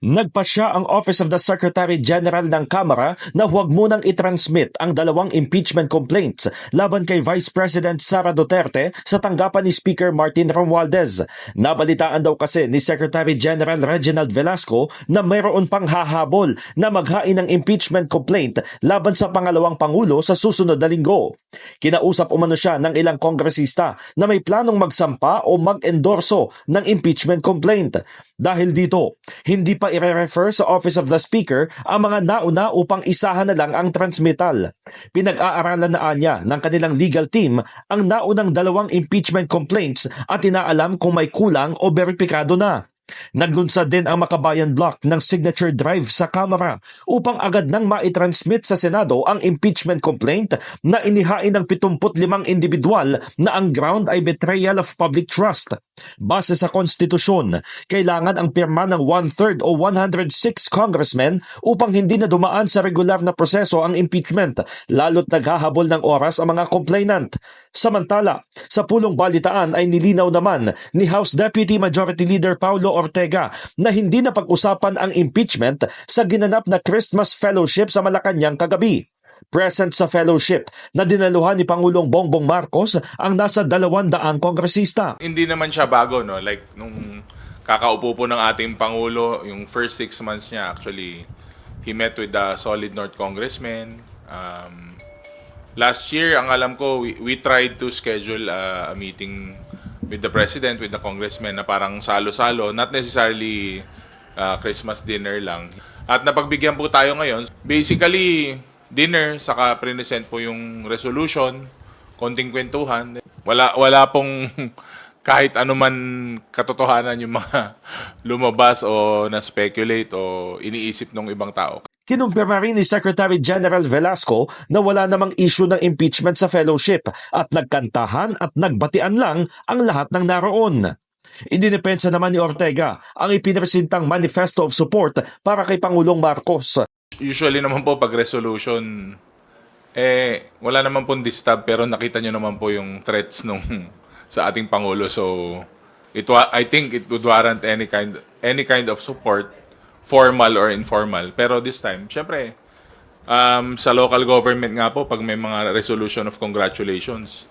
Nagpasya ang Office of the Secretary General ng Kamara na huwag munang itransmit ang dalawang impeachment complaints laban kay Vice President Sara Duterte sa tanggapan ni Speaker Martin Romualdez. Nabalitaan daw kasi ni Secretary General Reginald Velasco na mayroon pang hahabol na maghain ng impeachment complaint laban sa pangalawang pangulo sa susunod na linggo. Kinausap umano siya ng ilang kongresista na may planong magsampa o mag-endorso ng impeachment complaint. Dahil dito, hindi pa ire-refer sa Office of the Speaker ang mga nauna upang isahan na lang ang transmittal. Pinag-aaralan na anya ng kanilang legal team ang naunang dalawang impeachment complaints at inaalam kung may kulang o beripikado na. Naglunsad din ang Makabayan Block ng signature drive sa Kamara upang agad nang maitransmit sa Senado ang impeachment complaint na inihain ng 75 individual na ang ground ay betrayal of public trust. Base sa konstitusyon, kailangan ang pirma ng one-third o 106 congressmen upang hindi na dumaan sa regular na proseso ang impeachment, lalo't naghahabol ng oras ang mga complainant. Samantala, sa pulong balitaan ay nilinaw naman ni House Deputy Majority Leader Paulo Ortega na hindi na pag-usapan ang impeachment sa ginanap na Christmas Fellowship sa Malacanang kagabi. Present sa fellowship na dinaluhan ni Pangulong Bongbong Marcos ang nasa dalawang daang kongresista. hindi naman siya bago, no? Like, nung kakaupo po ng ating Pangulo, yung first six months niya, actually, he met with the solid North Congressmen. Um, last year, ang alam ko, we, we tried to schedule uh, a meeting with the President, with the Congressmen, na parang salo-salo, not necessarily uh, Christmas dinner lang. At napagbigyan po tayo ngayon, basically, dinner, saka present po yung resolution, konting kwentuhan. Wala, wala pong kahit ano man katotohanan yung mga lumabas o na-speculate o iniisip ng ibang tao. Kinumpirma rin ni Secretary General Velasco na wala namang issue ng impeachment sa fellowship at nagkantahan at nagbatian lang ang lahat ng naroon. Indinepensa naman ni Ortega ang ipinresentang manifesto of support para kay Pangulong Marcos. Usually naman po pag resolution, eh, wala naman pong disturb pero nakita nyo naman po yung threats nung sa ating Pangulo. So, it I think it would warrant any kind any kind of support, formal or informal. Pero this time, syempre, um, sa local government nga po, pag may mga resolution of congratulations,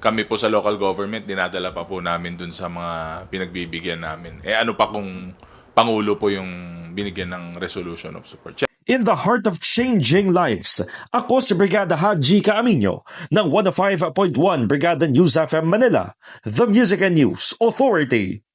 kami po sa local government, dinadala pa po namin dun sa mga pinagbibigyan namin. Eh ano pa kung Pangulo po yung binigyan ng resolution of support. In the heart of changing lives, ako si Brigada Haji Kaaminyo ng 105.1 Brigada News FM Manila, The Music and News Authority.